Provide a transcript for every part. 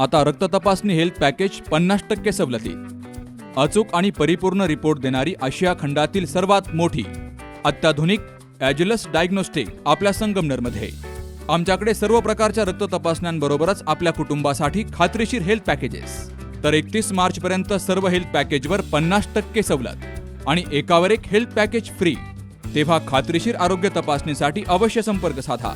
आता रक्त तपासणी हेल्थ पॅकेज पन्नास टक्के सवलती. अचूक आणि परिपूर्ण रिपोर्ट देणारी आशिया खंडातील सर्वात मोठी अत्याधुनिक ॲज्युलस डायग्नोस्टिक आपल्या संगमनेरमध्ये. आमच्याकडे सर्व प्रकारच्या रक्त तपासण्यांबरोबरच आपल्या कुटुंबासाठी खात्रीशीर हेल्थ पॅकेजेस तर एकतीस मार्च पर्यंत सर्व हेल्थ पॅकेजवर पन्नास टक्के सवलत आणि एकावर एक हेल्थ पॅकेज फ्री तेव्हा खात्रीशीर आरोग्य तपासणीसाठी अवश्य संपर्क साधा.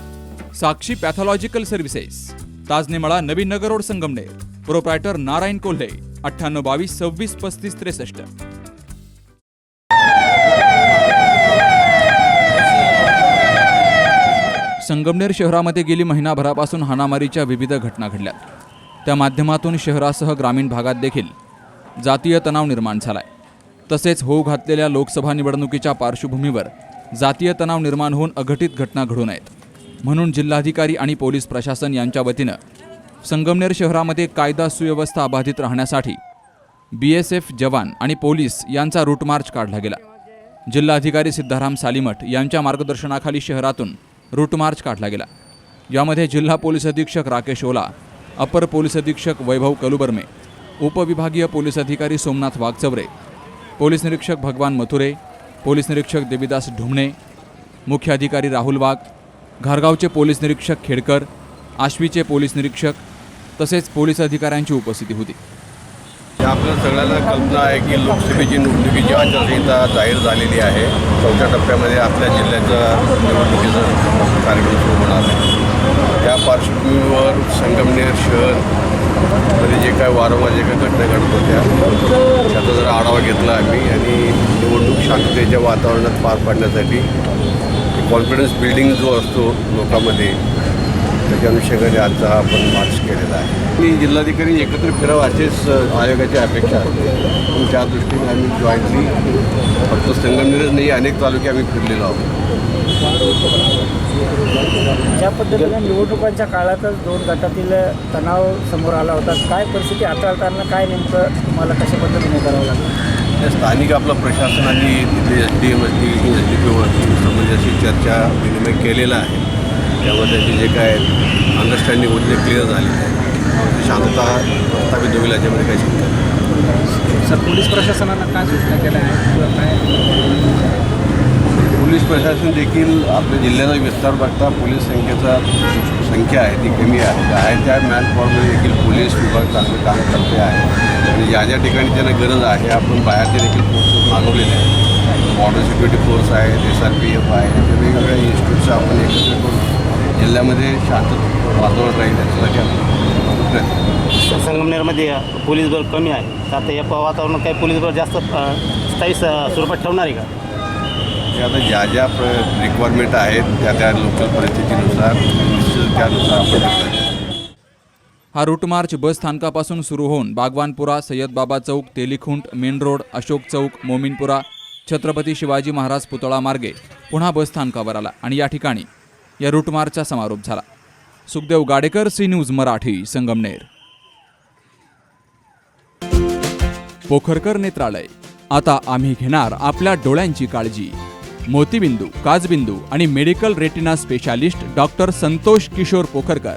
Sakshi pathological services Tajnemala Navin Nagar road Sangamner. Proprietor Narayan Kolhe अठ्ठ्याण्णव बावीस सव्वीस पस्तीस त्रेसष्ट. संगमनेर शहरामध्ये गेली महिनाभरापासून हाणामारीच्या विविध घटना घडल्या त्या माध्यमातून शहरासह ग्रामीण भागात देखील जातीय तणाव निर्माण झालाय. तसेच होऊ घातलेल्या लोकसभा निवडणुकीच्या पार्श्वभूमीवर जातीय तणाव निर्माण होऊन अघटित घटना घडू नयेत. म्हणून जिल्हाधिकारी आणि पोलीस प्रशासन यांच्या वतीनं संगमनेर शहरामध्ये कायदा सुव्यवस्था अबाधित राहण्यासाठी बी एस एफ जवान आणि पोलीस यांचा रूट मार्च काढला गेला. जिल्हाधिकारी सिद्धाराम सालीमठ यांच्या मार्गदर्शनाखाली शहरातून रूट मार्च काढला गेला. यामध्ये जिल्हा पोलीस अधीक्षक राकेश ओला अपर पोलीस अधीक्षक वैभव कलुबर्मे उपविभागीय पोलीस अधिकारी सोमनाथ वागचवरे पोलीस निरीक्षक भगवान मथुरे पोलीस निरीक्षक देवीदास ढुमणे मुख्य अधिकारी राहुल वाघ घारगावचे पोलीस निरीक्षक खेडकर आश्वीचे पोलीस निरीक्षक तसेच पोलीस अधिकाऱ्यांची उपस्थिती होती. आपल्या सगळ्यांना कल्पना आहे की लोकसभेची निवडणुकीची आचारसंहिता जाहीर झालेली आहे. चौथ्या टप्प्यामध्ये आपल्या जिल्ह्याचा निवडणुकीचा कार्यक्रम सुरू होणार आहे. त्या पार्श्वभूमीवर संगमनेर शहरमध्ये जे काय वारंवार जे काही घटना घडत होत्या त्याचा जरा आढावा घेतला आम्ही. आणि निवडणूक शांततेच्या वातावरणात पार पाडण्यासाठी कॉन्फिडन्स बिल्डिंग जो असतो लोकांमध्ये त्याच्या अनुषंगाने आजचा हा आपण मार्च केलेला आहे. आणि जिल्हाधिकारी एकत्र फिरावं अशीच आयोगाची अपेक्षा आहे. पण त्या दृष्टीने आम्ही जॉईंटली फक्त संगमनेरच नाही अनेक तालुके आम्ही फिरलेलो आहोत. ज्या पद्धतीने निवडणुकांच्या काळातच दोन गटातील तणाव समोर आला होता काय परिस्थिती हाताळताना काय नेमकं तुम्हाला कशा पद्धतीने करावं लागलं? त्या स्थानिक आपलं प्रशासनाने तिथे एस डी एम असतील एस डी पी असतील संबंधी अशी चर्चा विनिमय केलेला आहे. त्यामध्ये त्याचे जे काय अंडरस्टँडिंग होती ते क्लिअर झालेलं आहे. शांतता प्रस्थापित होईल याच्यामध्ये काही शंका नाही. सर पोलीस प्रशासनानं काय सूचना केल्या आहेत किंवा काय? पोलीस प्रशासन देखील आपल्या जिल्ह्याचा विस्तार बघता पोलीस संख्येचा संख्या आहे ती कमी आहे. त्या मॅनपॉवरमध्ये देखील पोलीस विभाग चांगलं काम करते आहे. ज्या ज्या ठिकाणी त्यांना गरज आहे आपण बाहेरचे देखील फोर्सेस मागवलेले आहेत. बॉर्डर सिक्युरिटी फोर्स आहे एस आर पी एफ आहे अशा वेगवेगळ्या इन्स्टिट्यूटचं आपण एकत्र करून जिल्ह्यामध्ये शांत वातावरण राहील याच्यासाठी आपण प्रयत्न संगमनेरमध्ये पोलीस बळ कमी आहे. आता या प- वातावरणात काही पोलीस बळ जास्त स्थायी स्वरूपात ठेवणार आहे का? आता ज्या ज्या रिक्वायरमेंट आहेत त्या त्या लोकल परिस्थितीनुसार त्यानुसार आपण हा रूट मार्च बस स्थानकापासून सुरू होऊन बागवानपुरा सय्यदबाबा चौक तेलीखुंट मेन रोड अशोक चौक मोमीनपुरा छत्रपती शिवाजी महाराज पुतळा मार्गे पुन्हा बस स्थानकावर आला आणि या ठिकाणी या रूट मार्चचा समारोप झाला. Sukhdev Gadekar C news Marathi Sangamner. Pokharkar नेत्रालय. आता आम्ही घेणार आपल्या डोळ्यांची काळजी. मोतीबिंदू काजबिंदू आणि medical retina specialist doctor Santosh Kishor Pokharkar.